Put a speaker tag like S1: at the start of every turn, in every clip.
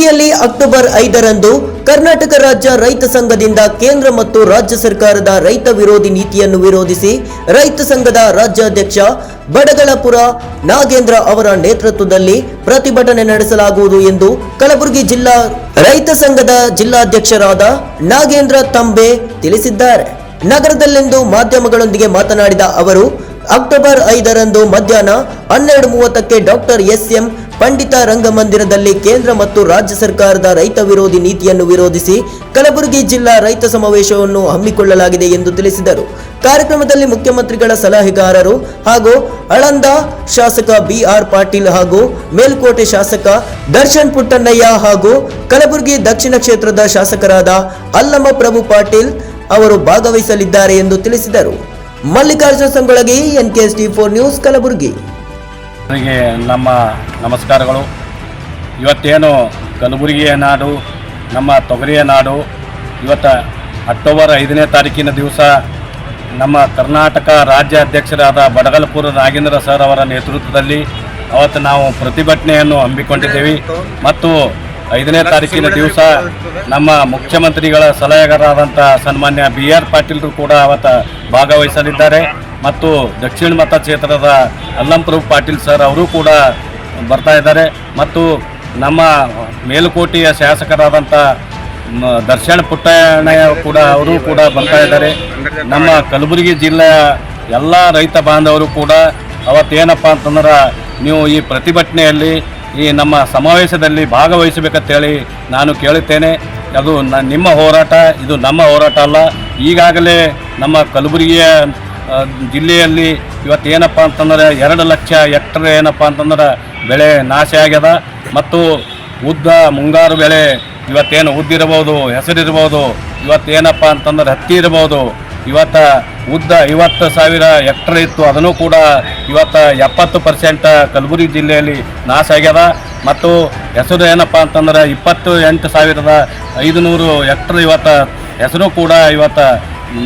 S1: ಕಲಬುರಗಿಯಲ್ಲಿ ಅಕ್ಟೋಬರ್ ಐದರಂದು ಕರ್ನಾಟಕ ರಾಜ್ಯ ರೈತ ಸಂಘದಿಂದ ಕೇಂದ್ರ ಮತ್ತು ರಾಜ್ಯ ಸರ್ಕಾರದ ರೈತ ವಿರೋಧಿ ನೀತಿಯನ್ನು ವಿರೋಧಿಸಿ ರೈತ ಸಂಘದ ರಾಜ್ಯಾಧ್ಯಕ್ಷ ಬಡಗಳಪುರ ನಾಗೇಂದ್ರ ಅವರ ನೇತೃತ್ವದಲ್ಲಿ ಪ್ರತಿಭಟನೆ ನಡೆಸಲಾಗುವುದು ಎಂದು ಕಲಬುರಗಿ ಜಿಲ್ಲಾ ರೈತ ಸಂಘದ ಜಿಲ್ಲಾಧ್ಯಕ್ಷರಾದ ನಾಗೇಂದ್ರ ತಂಬೆ ತಿಳಿಸಿದ್ದಾರೆ. ನಗರದಲ್ಲಿಂದು ಮಾಧ್ಯಮಗಳೊಂದಿಗೆ ಮಾತನಾಡಿದ ಅವರು ಅಕ್ಟೋಬರ್ ಐದರಂದು ಮಧ್ಯಾಹ್ನ ಹನ್ನೆರಡು ಮೂವತ್ತಕ್ಕೆ ಡಾಕ್ಟರ್ ಎಸ್ ಎಂ ಪಂಡಿತ ರಂಗಮಂದಿರದಲ್ಲಿ ಕೇಂದ್ರ ಮತ್ತು ರಾಜ್ಯ ಸರ್ಕಾರದ ರೈತ ವಿರೋಧಿ ನೀತಿಯನ್ನು ವಿರೋಧಿಸಿ ಕಲಬುರಗಿ ಜಿಲ್ಲಾ ರೈತ ಸಮಾವೇಶವನ್ನು ಹಮ್ಮಿಕೊಳ್ಳಲಾಗಿದೆ ಎಂದು ತಿಳಿಸಿದರು. ಕಾರ್ಯಕ್ರಮದಲ್ಲಿ ಮುಖ್ಯಮಂತ್ರಿಗಳ ಸಲಹೆಗಾರರು ಹಾಗೂ ಅಳಂದ ಶಾಸಕ ಬಿಆರ್ ಪಾಟೀಲ್ ಹಾಗೂ ಮೇಲ್ಕೋಟೆ ಶಾಸಕ ದರ್ಶನ್ ಪುಟ್ಟಣ್ಣಯ್ಯ ಹಾಗೂ ಕಲಬುರಗಿ ದಕ್ಷಿಣ ಕ್ಷೇತ್ರದ ಶಾಸಕರಾದ ಅಲ್ಲಮ್ಮ ಪ್ರಭು ಪಾಟೀಲ್ ಅವರು ಭಾಗವಹಿಸಲಿದ್ದಾರೆ ಎಂದು ತಿಳಿಸಿದರು. Mallikarjuna Sangolagi NKST four news, Kalaburagi.
S2: ನಮ್ಮ ನಮಸ್ಕಾರಗಳು. ಇವತ್ತೇನು ಕಲಬುರಗಿಯ ನಾಡು, ನಮ್ಮ ತೊಗರಿಯ ನಾಡು, ಇವತ್ತು ಅಕ್ಟೋಬರ್ ಐದನೇ ತಾರೀಕಿನ ದಿವಸ ನಮ್ಮ ಕರ್ನಾಟಕ ರಾಜ್ಯ ಅಧ್ಯಕ್ಷರಾದ ಬಡಗಲ್ಪುರ ನಾಗೇಂದ್ರ ಸರ್ ಅವರ ನೇತೃತ್ವದಲ್ಲಿ ಅವತ್ತು ನಾವು ಪ್ರತಿಭಟನೆಯನ್ನು ಹಮ್ಮಿಕೊಂಡಿದ್ದೇವೆ. ಮತ್ತು ಐದನೇ ತಾರೀಕಿನ ದಿವಸ ನಮ್ಮ ಮುಖ್ಯಮಂತ್ರಿಗಳ ಸಲಹೆಗಾರರಾದಂಥ ಸನ್ಮಾನ್ಯ ಬಿ ಆರ್ ಪಾಟೀಲ್ರು ಕೂಡ ಅವತ್ತು ಭಾಗವಹಿಸಲಿದ್ದಾರೆ. ಮತ್ತು ದಕ್ಷಿಣ ಮತಕ್ಷೇತ್ರದ ಅಲ್ಲಂಪ್ರಭು ಪಾಟೀಲ್ ಸರ್ ಅವರು ಕೂಡ ಬರ್ತಾ ಇದ್ದಾರೆ. ಮತ್ತು ನಮ್ಮ ಮೇಲುಕೋಟೆಯ ಶಾಸಕರಾದಂಥ ದರ್ಶನ್ ಪುಟ್ಟಣ್ಣಯ್ಯ ಕೂಡ ಅವರು ಕೂಡ ಬರ್ತಾ ಇದ್ದಾರೆ. ನಮ್ಮ ಕಲಬುರಗಿ ಜಿಲ್ಲೆಯ ಎಲ್ಲ ರೈತ ಬಾಂಧವರು ಕೂಡ ಅವತ್ತೇನಪ್ಪ ಅಂತಂದ್ರೆ ನೀವು ಈ ಪ್ರತಿಭಟನೆಯಲ್ಲಿ ಈ ನಮ್ಮ ಸಮಾವೇಶದಲ್ಲಿ ಭಾಗವಹಿಸಬೇಕಂತೇಳಿ ನಾನು ಕೇಳುತ್ತೇನೆ. ಅದು ನಿಮ್ಮ ಹೋರಾಟ, ಇದು ನಮ್ಮ ಹೋರಾಟ ಅಲ್ಲ. ಈಗಾಗಲೇ ನಮ್ಮ ಕಲಬುರಗಿಯ ಜಿಲ್ಲೆಯಲ್ಲಿ ಇವತ್ತು ಏನಪ್ಪ ಅಂತಂದ್ರೆ ಎರಡು ಲಕ್ಷ ಹೆಕ್ಟರ್ ಏನಪ್ಪ ಅಂತಂದ್ರೆ ಬೆಳೆ ನಾಶ ಆಗ್ಯದ. ಮತ್ತು ಉದ್ದ, ಮುಂಗಾರು ಬೆಳೆ ಇವತ್ತೇನು ಉದ್ದಿರಬಹುದು ಹೆಸರಿರ್ಬೋದು, ಇವತ್ತೇನಪ್ಪ ಅಂತಂದ್ರೆ ಹತ್ತಿ ಇರ್ಬೋದು. ಇವತ್ತ ಉದ್ದ ಐವತ್ತು ಸಾವಿರ ಹೆಕ್ಟರ್ ಇತ್ತು. ಅದನ್ನು ಕೂಡ ಇವತ್ತು ಎಪ್ಪತ್ತು ಪರ್ಸೆಂಟ್ ಕಲಬುರಗಿ ಜಿಲ್ಲೆಯಲ್ಲಿ ನಾಶ ಆಗ್ಯದ. ಮತ್ತು ಹೆಸರು ಏನಪ್ಪ ಅಂತಂದ್ರೆ ಇಪ್ಪತ್ತು ಎಂಟು ಸಾವಿರದ ಐದುನೂರು ಹೆಕ್ಟರ್ ಇವತ್ತು ಹೆಸರು ಕೂಡ ಇವತ್ತು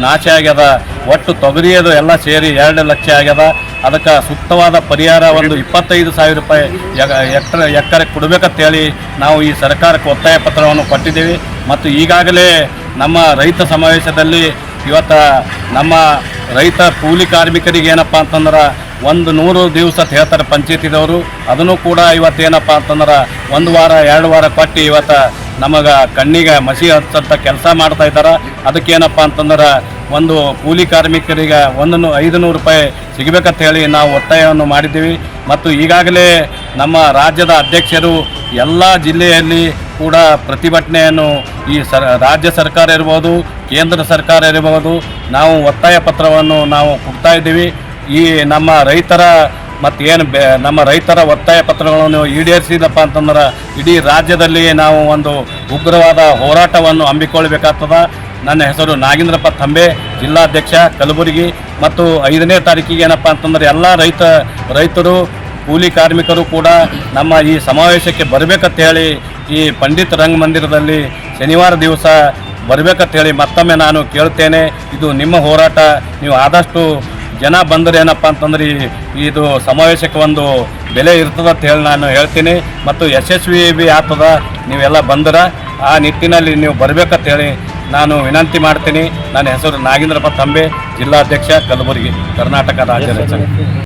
S2: ನಾಶ ಆಗ್ಯದ. ಒಟ್ಟು ತೊಗರಿಯದು ಎಲ್ಲ ಸೇರಿ ಎರಡು ಲಕ್ಷ ಆಗ್ಯದ. ಅದಕ್ಕೆ ಸೂಕ್ತವಾದ ಪರಿಹಾರ ಒಂದು ಇಪ್ಪತ್ತೈದು ಸಾವಿರ ರೂಪಾಯಿ ಎಕ್ಟರ್ ಎಕರೆ ಕೊಡಬೇಕಂತೇಳಿ ನಾವು ಈ ಸರ್ಕಾರಕ್ಕೆ ಒತ್ತಾಯ ಪತ್ರವನ್ನು ಕೊಟ್ಟಿದ್ದೀವಿ. ಮತ್ತು ಈಗಾಗಲೇ ನಮ್ಮ ರೈತ ಸಮಾವೇಶದಲ್ಲಿ ಇವತ್ತು ನಮ್ಮ ರೈತ ಕೂಲಿ ಕಾರ್ಮಿಕರಿಗೆ ಏನಪ್ಪ ಅಂತಂದ್ರೆ ಒಂದು ನೂರು ದಿವಸ ಹೇಳ್ತಾರೆ ಪಂಚಾಯತಿದವರು, ಅದನ್ನು ಕೂಡ ಇವತ್ತೇನಪ್ಪ ಅಂತಂದ್ರೆ ಒಂದು ವಾರ, ಎರಡು ವಾರ ಕೊಟ್ಟು ಇವತ್ತು ನಮಗೆ ಕಣ್ಣಿಗೆ ಮಸಿ ಹಚ್ಚಂತ ಕೆಲಸ ಮಾಡ್ತಾ ಇದ್ದಾರೆ. ಅದಕ್ಕೇನಪ್ಪ ಅಂತಂದ್ರೆ ಒಂದು ಕೂಲಿ ಕಾರ್ಮಿಕರಿಗೆ ಒಂದು ನೂ ಐದು ನೂರು ರೂಪಾಯಿ ಸಿಗಬೇಕಂತ ಹೇಳಿ ನಾವು ಒತ್ತಾಯವನ್ನು ಮಾಡಿದ್ದೀವಿ. ಮತ್ತು ಈಗಾಗಲೇ ನಮ್ಮ ರಾಜ್ಯದ ಅಧ್ಯಕ್ಷರು ಎಲ್ಲ ಜಿಲ್ಲೆಯಲ್ಲಿ ಕೂಡ ಪ್ರತಿಭಟನೆಯನ್ನು ಈ ಸರ್, ರಾಜ್ಯ ಸರ್ಕಾರ ಇರ್ಬೋದು ಕೇಂದ್ರ ಸರ್ಕಾರ ಇರ್ಬೋದು, ನಾವು ಒತ್ತಾಯ ಪತ್ರವನ್ನು ನಾವು ಕೊಡ್ತಾ ಇದ್ದೀವಿ. ಈ ನಮ್ಮ ರೈತರ ಮತ್ತು ಏನು ಬೆ, ನಮ್ಮ ರೈತರ ಒತ್ತಾಯ ಪತ್ರಗಳನ್ನು ಈಡೇರಿಸಿದಪ್ಪ ಅಂತಂದ್ರೆ ಇಡೀ ರಾಜ್ಯದಲ್ಲಿ ನಾವು ಒಂದು ಉಗ್ರವಾದ ಹೋರಾಟವನ್ನು ಹಮ್ಮಿಕೊಳ್ಬೇಕಾಗ್ತದ ನನ್ನ ಹೆಸರು ನಾಗೇಂದ್ರಪ್ಪ ತಂಬೆ, ಜಿಲ್ಲಾಧ್ಯಕ್ಷ ಕಲಬುರಗಿ. ಮತ್ತು ಐದನೇ ತಾರೀಕಿಗೆ ಏನಪ್ಪ ಅಂತಂದ್ರೆ ಎಲ್ಲ ರೈತ, ರೈತರು, ಕೂಲಿ ಕಾರ್ಮಿಕರು ಕೂಡ ನಮ್ಮ ಈ ಸಮಾವೇಶಕ್ಕೆ ಬರಬೇಕಂತ ಹೇಳಿ ಈ ಪಂಡಿತ್ ರಂಗ ಮಂದಿರದಲ್ಲಿ ಶನಿವಾರ ದಿವಸ ಬರಬೇಕಂತ ಹೇಳಿ ಮತ್ತೊಮ್ಮೆ ನಾನು ಕೇಳ್ತೇನೆ ಇದು ನಿಮ್ಮ ಹೋರಾಟ, ನೀವು ಆದಷ್ಟು ಜನ ಬಂದರೆ ಏನಪ್ಪ ಅಂತಂದ್ರೆ ಇದು ಸಮಾವೇಶಕ್ಕೆ ಒಂದು ಬೆಲೆ ಇರ್ತದೆ ಅಂತ ಹೇಳಿ ನಾನು ಹೇಳ್ತೀನಿ. ಮತ್ತು ಯಶಸ್ವಿ ಬಿ ಆಗ್ತದ, ನೀವೆಲ್ಲ ಬಂದ್ರೆ. ಆ ನಿಟ್ಟಿನಲ್ಲಿ ನೀವು ಬರಬೇಕಂತ ಹೇಳಿ ನಾನು ವಿನಂತಿ ಮಾಡ್ತೀನಿ. ನನ್ನ ಹೆಸರು ನಾಗೇಂದ್ರಪ್ಪ ತಂಬೆ, ಜಿಲ್ಲಾಧ್ಯಕ್ಷ ಕಲಬುರಗಿ, ಕರ್ನಾಟಕ ರಾಜ್ಯ.